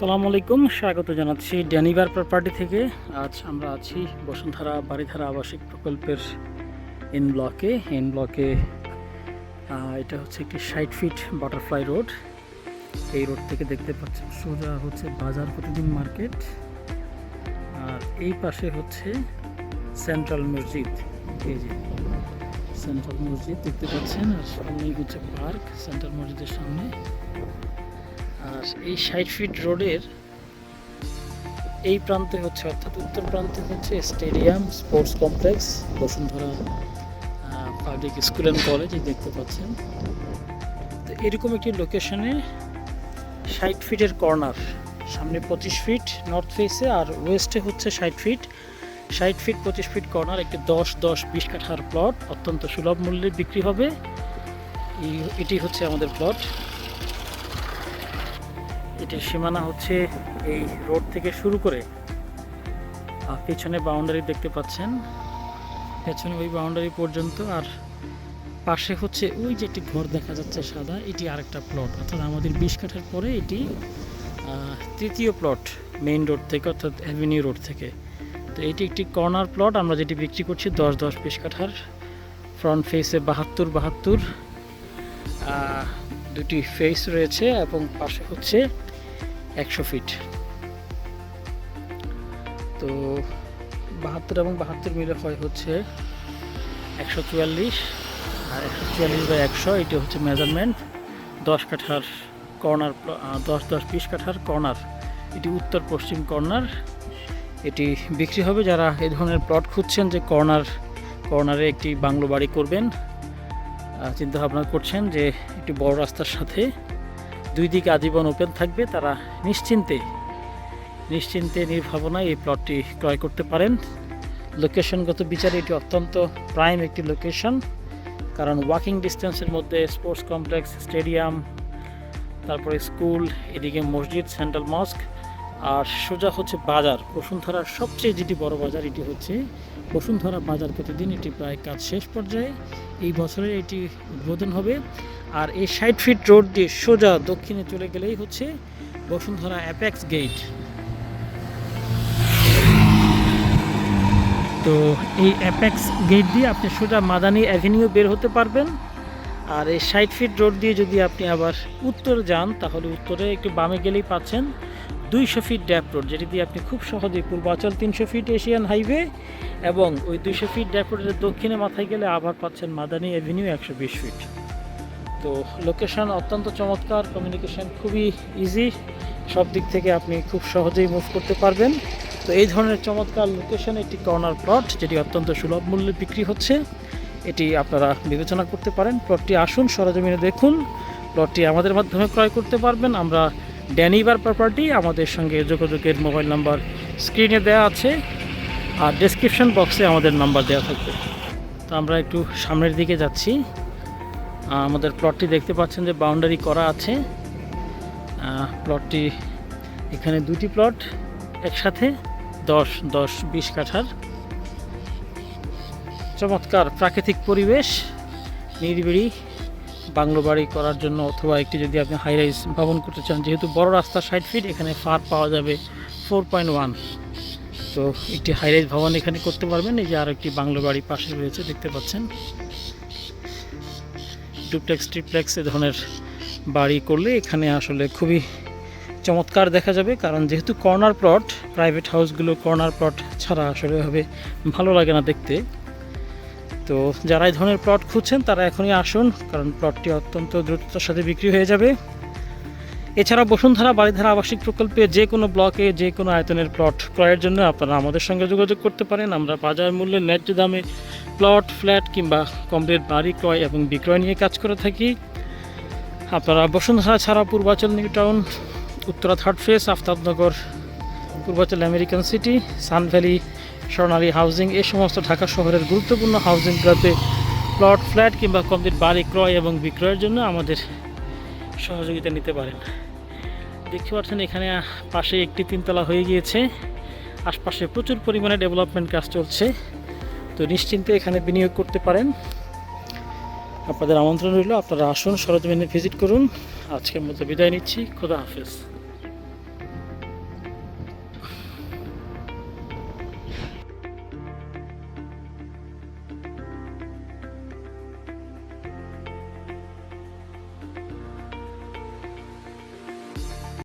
আসসালামু আলাইকুম, স্বাগত জানাচ্ছি ড্যানিভার প্রপার্টি থেকে। আজ আমরা আছি বসুন্ধরা বাড়িধারা আবাসিক প্রকল্পের এন ব্লকে। এন ব্লকে এটা হচ্ছে একটি ষাট ফিট বাটারফ্লাই রোড এই রোড থেকে দেখতে পাচ্ছেন, সোজা হচ্ছে বাজার প্রতিদিন মার্কেট। আর এই পাশে হচ্ছে সেন্ট্রাল মসজিদ। এই যে সেন্ট্রাল মসজিদ দেখতে পাচ্ছেন, আর সামনেই হচ্ছে পার্ক সেন্ট্রাল মসজিদের সামনে। আর এই ষাট ফিট রোডের এই প্রান্তে হচ্ছে, অর্থাৎ উত্তর প্রান্তে হচ্ছে stadium, sports complex, Bashundhara public school and college দেখতে পাচ্ছেন। তো এরকম একটি লোকেশনে ষাট ফিটের কর্নার সামনে পঁচিশ ফিট নর্থ ফেসে আর ওয়েস্টে হচ্ছে ষাট ফিট ষাট ফিট পঁচিশ ফিট কর্নার একটি দশ দশ, বিশ কাঠার প্লট অত্যন্ত সুলভ মূল্যে বিক্রি হবে। এটি হচ্ছে আমাদের প্লট এটির সীমানা হচ্ছে এই রোড থেকে শুরু করে পেছনে বাউন্ডারি দেখতে পাচ্ছেন। পেছনে ওই বাউন্ডারি পর্যন্ত, আর পাশে হচ্ছে ওই যে একটি ঘর দেখা যাচ্ছে সাদা, এটি আরেকটা প্লট অর্থাৎ আমাদের বিশ কাঠার পরে এটি তৃতীয় প্লট মেইন রোড থেকে, অর্থাৎ অ্যাভিনিউ রোড থেকে। তো এটি একটি কর্নার প্লট আমরা যেটি বিক্রি করছি দশ দশ বিশ কাঠার। ফ্রন্ট ফেসে বাহাত্তর বাহাত্তর দুটি ফেস রয়েছে এবং পাশে হচ্ছে একশো ফিট তো বাহাত্তর এবং বাহাত্তর মিলে হয় হচ্ছে একশো চুয়াল্লিশ আর একশো চুয়াল্লিশ বাই একশো, এটি হচ্ছে মেজারমেন্ট দশ কাঠার কর্নার দশ দশ বিশ কাঠার কর্নার এটি উত্তর পশ্চিম কর্নার এটি বিক্রি হবে যারা এই ধরনের প্লট খুঁজছেন যে কর্নার কর্নারে একটি বাংলো বাড়ি করবেন। চিন্তা ভাবনা করছেন যে একটি বড় রাস্তার সাথে দুই দিকে আজীবন ওপেন থাকবে, তারা নিশ্চিন্তে নিশ্চিন্তে নির্ভাবনায় এই প্লটটি ক্রয় করতে পারেন। লোকেশনগত বিচারে এটি অত্যন্ত প্রাইম একটি লোকেশন কারণ ওয়াকিং ডিস্টেন্সের মধ্যে স্পোর্টস কমপ্লেক্স স্টেডিয়াম তারপরে স্কুল এদিকে মসজিদ সেন্ট্রাল মস্ক আর সোজা হচ্ছে বাজার। বসুন্ধরার সবচেয়ে যেটি বড় বাজার, এটি হচ্ছে বসুন্ধরা বাজার। প্রতিদিন এটি প্রায় কাজ শেষ পর্যায়ে। এই বছরে এটি উদ্বোধন হবে। আর এই ষাট ফিট রোড দিয়ে সোজা দক্ষিণে চলে গেলেই হচ্ছে বসুন্ধরা অ্যাপেক্স গেট। তো এই অ্যাপেক্স গেট দিয়ে আপনি সোজা মাদানি অ্যাভিনিউ বের হতে পারবেন। আর এই ষাট ফিট রোড দিয়ে যদি আপনি আবার উত্তরে যান, তাহলে উত্তরে একটু বামে গেলেই পাচ্ছেন দুইশো ফিট ড্যাপ রোড, যেটি দিয়ে আপনি খুব সহজেই পূর্বাচল তিনশো ফিট এশিয়ান হাইওয়ে এবং ওই দুইশো ফিট ড্যাপ রোডের দক্ষিণে মাথায় গেলে আবার পাচ্ছেন মাদানি অ্যাভিনিউ একশো বিশ ফিট। তো লোকেশন অত্যন্ত চমৎকার কমিউনিকেশন খুবই ইজি সব দিক থেকে আপনি খুব সহজেই মুভ করতে পারবেন। তো এই ধরনের চমৎকার লোকেশন একটি কর্নার প্লট যেটি অত্যন্ত সুলভ মূল্যে বিক্রি হচ্ছে। এটি আপনারা বিবেচনা করতে পারেন। প্লটটি আসুন, সরজমিনে দেখুন। প্লটটি আমাদের মাধ্যমে ক্রয় করতে পারবেন। আমরা ড্যানিভার প্রপার্টি আমাদের সঙ্গে যোগাযোগের মোবাইল নাম্বার স্ক্রিনে দেওয়া আছে আর ডেসক্রিপশন বক্সে আমাদের নাম্বার দেওয়া থাকবে। তো আমরা একটু সামনের দিকে যাচ্ছি। আমাদের প্লটটি দেখতে পাচ্ছেন যে বাউন্ডারি করা আছে। প্লটটি এখানে দুটি প্লট একসাথে দশ দশ, বিশ কাঠার। চমৎকার প্রাকৃতিক পরিবেশ নিরিবিড়ি বাংলো বাড়ি করার জন্য অথবা একটি যদি আপনি হাই রাইজ ভবন করতে চান, যেহেতু বড় রাস্তা ষাট ফিট এখানে ফার পাওয়া যাবে ফোর পয়েন্ট ওয়ান তো একটি হাই রাইজ ভবন এখানে করতে পারবেন। এই যে আর একটি বাংলো বাড়ি পাশে রয়েছে, দেখতে পাচ্ছেন। ডুপ্লেক্স ট্রিপ্লেক্স এ ধরনের বাড়ি করলে এখানে আসলে খুবই চমৎকার দেখা যাবে। কারণ যেহেতু কর্নার প্লট প্রাইভেট হাউসগুলো কর্নার প্লট ছাড়া আসলে ভাবে ভালো লাগে না দেখতে। তো যারা এই ধরনের প্লট খুঁজছেন, তারা এখনই আসুন, কারণ প্লটটি অত্যন্ত দ্রুততার সাথে বিক্রি হয়ে যাবে। এছাড়া বসুন্ধরা বাড়িধারা আবাসিক প্রকল্পে যে কোনো ব্লকে যে কোনো আয়তনের প্লট ক্রয়ের জন্য আপনারা আমাদের সঙ্গে যোগাযোগ করতে পারেন। আমরা বাজার মূল্যে ন্যায্য দামে প্লট ফ্ল্যাট কিংবা কমপ্লিট বাড়ি ক্রয় এবং বিক্রয় নিয়ে কাজ করে থাকি। আপনারা বসুন্ধরা ছাড়া Purbachal new town, Uttara third phase, Aftabnagar, Purbachal American City, Sun Valley Swarnali housing এই সমস্ত ঢাকা শহরের গুরুত্বপূর্ণ হাউজিং হাউজিংগুলোতে প্লট, ফ্ল্যাট কিংবা কমপ্লিট বাড়ি ক্রয় এবং বিক্রয়ের জন্য আমাদের সহযোগিতা নিতে পারেন। দেখতে পাচ্ছেন এখানে পাশে একটি তিনতলা হয়ে গিয়েছে। আশপাশে প্রচুর পরিমাণে ডেভেলপমেন্ট কাজ চলছে। তো নিশ্চিন্তে এখানে বিনিয়োগ করতে পারেন। আপনাদের আমন্ত্রণ রইল, আপনারা আসুন, সরজমিনে ভিজিট করুন। আজকের মতো বিদায় নিচ্ছি। খোদা হাফেজ।